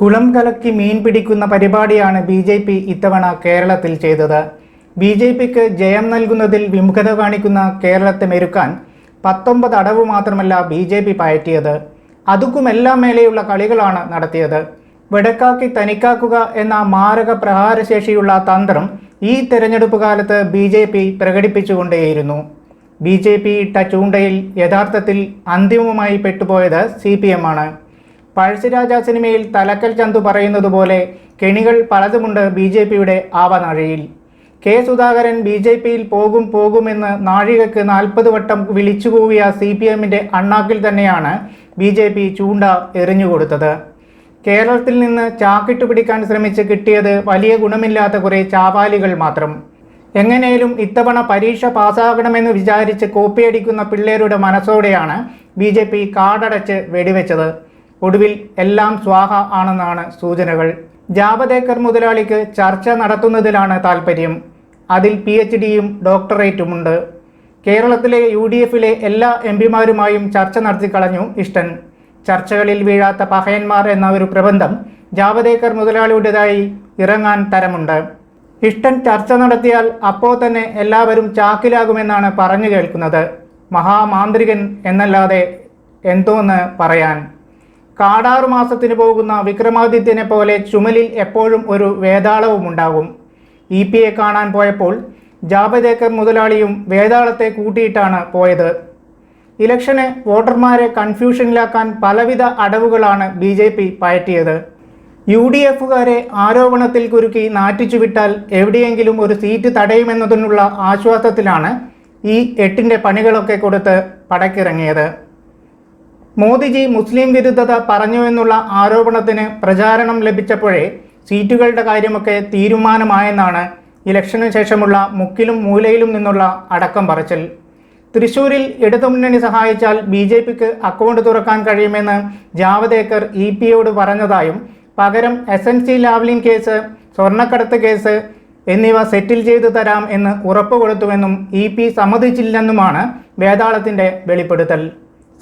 കുളം കലക്കി മീൻ പിടിക്കുന്ന പരിപാടിയാണ് ബി ജെ പി ഇത്തവണ കേരളത്തിൽ ചെയ്തത്. ബി ജെ പിക്ക് ജയം നൽകുന്നതിൽ വിമുഖത കാണിക്കുന്ന കേരളത്തെ മെരുക്കാൻ പത്തൊമ്പത് അടവ് മാത്രമല്ല ബി ജെ പി പയറ്റിയത്. അതുക്കുമെല്ലാം മേലെയുള്ള കളികളാണ് നടത്തിയത്. വെടക്കാക്കി തനിക്കാക്കുക എന്ന മാരക പ്രഹാരശേഷിയുള്ള തന്ത്രം ഈ തെരഞ്ഞെടുപ്പ് കാലത്ത് ബി ജെ പി പ്രകടിപ്പിച്ചുകൊണ്ടേയിരുന്നു. ബി ജെ പി ഇട്ട ചൂണ്ടയിൽ യഥാർത്ഥത്തിൽ അന്തിമമായി പെട്ടുപോയത് സി പി എം ആണ്. പഴശ്ശിരാജ സിനിമയിൽ തലക്കൽ ചന്തു പറയുന്നത് പോലെ കെണികൾ പലതുമുണ്ട് ബി ജെ പിയുടെ ആവനാഴിയിൽ. കെ സുധാകരൻ ബി ജെ പിയിൽ പോകും പോകുമെന്ന് നാഴികക്ക് നാൽപ്പത് വട്ടം വിളിച്ചുകൂവിയ സി പി എമ്മിന്റെ അണ്ണാക്കിൽ തന്നെയാണ് ബി ജെ പി ചൂണ്ട എറിഞ്ഞുകൊടുത്തത്. കേരളത്തിൽ നിന്ന് ചാക്കിട്ട് പിടിക്കാൻ ശ്രമിച്ച് കിട്ടിയത് വലിയ ഗുണമില്ലാത്ത കുറേ ചാവാലികൾ മാത്രം. എങ്ങനെയും ഇത്തവണ പരീക്ഷ പാസ്സാകണമെന്ന് വിചാരിച്ച് കോപ്പിയടിക്കുന്ന പിള്ളേരുടെ മനസ്സോടെയാണ് ബി ജെ പി കാടടച്ച് വെടിവെച്ചത്. ഒടുവിൽ എല്ലാം സ്വാഹ ആണെന്നാണ് സൂചനകൾ. ജാവദേക്കർ മുതലാളിക്ക് ചർച്ച നടത്തുന്നതിലാണ് താൽപ്പര്യം അതിൽ പി എച്ച് ഡിയും ഡോക്ടറേറ്റുമുണ്ട്. കേരളത്തിലെ യു ഡി എഫിലെ എല്ലാ എം പിമാരുമായും ചർച്ച നടത്തിക്കളഞ്ഞു ഇഷ്ടൻ. ചർച്ചകളിൽ വീഴാത്ത പഹയന്മാർ എന്ന ഒരു പ്രബന്ധം ജാവദേക്കർ മുതലാളിയുടേതായി ഇറങ്ങാൻ തരമുണ്ട്. ഇഷ്ടൻ ചർച്ച നടത്തിയാൽ അപ്പോൾ തന്നെ എല്ലാവരും ചാക്കിലാകുമെന്നാണ് പറഞ്ഞു കേൾക്കുന്നത്. മഹാമാന്ത്രികൻ എന്നല്ലാതെ എന്തോന്ന് പറയാൻ? കാടാറു മാസത്തിന് പോകുന്ന വിക്രമാദിത്യനെ പോലെ ചുമലിൽ എപ്പോഴും ഒരു വേതാളവും ഉണ്ടാകും. ഇ പി എ കാണാൻ പോയപ്പോൾ ജാബദേക്കർ മുതലാളിയും വേതാളത്തെ കൂട്ടിയിട്ടാണ് പോയത്. ഇലക്ഷന് വോട്ടർമാരെ കൺഫ്യൂഷനിലാക്കാൻ പലവിധ അടവുകളാണ് ബി ജെ പി പയറ്റിയത്. യു ഡി എഫുകാരെ ആരോപണത്തിൽ കുരുക്കി നാറ്റിച്ചുവിട്ടാൽ എവിടെയെങ്കിലും ഒരു സീറ്റ് തടയുമെന്നതിനുള്ള ആശ്വാസത്തിലാണ് ഈ എട്ടിന്റെ പണികളൊക്കെ കൊടുത്ത് പടക്കിറങ്ങിയത്. മോദിജി മുസ്ലിം വിരുദ്ധത പറഞ്ഞു എന്നുള്ള ആരോപണത്തിന് പ്രചാരണം ലഭിച്ചപ്പോഴേ സീറ്റുകളുടെ കാര്യമൊക്കെ തീരുമാനമായെന്നാണ് ഇലക്ഷന് ശേഷമുള്ള മുക്കിലും മൂലയിലും നിന്നുള്ള അടക്കം പറച്ചിൽ. തൃശൂരിൽ ഇടതുമുന്നണി സഹായിച്ചാൽ ബി ജെ പിക്ക് അക്കൗണ്ട് തുറക്കാൻ കഴിയുമെന്ന് ജാവദേക്കർ ഇ പിയോട് പറഞ്ഞതായും പകരം S N C Lavalin case സ്വർണക്കടത്ത് കേസ് എന്നിവ സെറ്റിൽ ചെയ്തു തരാം എന്ന് ഉറപ്പ് കൊടുത്തുവെന്നും ഇ പി സമ്മതിച്ചില്ലെന്നുമാണ് വേതാളത്തിന്റെ വെളിപ്പെടുത്തൽ.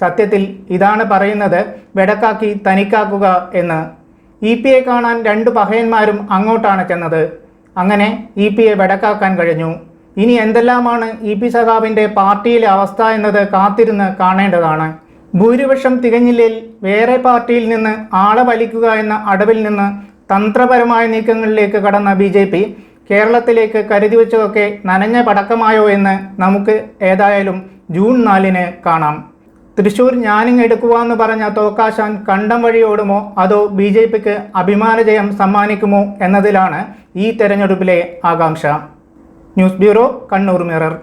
സത്യത്തിൽ ഇതാണ് പറയുന്നത് വെടക്കാക്കി തനിക്കാക്കുക എന്ന്. ഇ പി എ കാണാൻ രണ്ട് പഹയന്മാരും അങ്ങോട്ടാണ് ചെന്നത്. അങ്ങനെ ഇ പി എ വെടക്കാക്കാൻ കഴിഞ്ഞു. ഇനി എന്തെല്ലാമാണ് ഇ പി സഖാവിന്റെ പാർട്ടിയിലെ അവസ്ഥ എന്നത് കാത്തിരുന്ന് കാണേണ്ടതാണ്. ഭൂരിപക്ഷം തികഞ്ഞില്ലേൽ വേറെ പാർട്ടിയിൽ നിന്ന് ആളെ വലിക്കുക എന്ന അടവിൽ നിന്ന് തന്ത്രപരമായ നീക്കങ്ങളിലേക്ക് കടന്ന ബി ജെ പി കേരളത്തിലേക്ക് കരുതി വെച്ചതൊക്കെ നനഞ്ഞ പടക്കമായോ എന്ന് നമുക്ക് ഏതായാലും ജൂൺ നാലിന് കാണാം. തൃശൂർ ഞാനിങ് എടുക്കുവാന്ന് പറഞ്ഞ തോക്കാശാൻ കണ്ടം വഴി ഓടുമോ? അതോ ബി ജെ പിക്ക് അഭിമാന ജയം സമ്മാനിക്കുമോ എന്നതിലാണ് ഈ തെരഞ്ഞെടുപ്പിലെ ആകാംക്ഷ. News bureau Kannur mirror.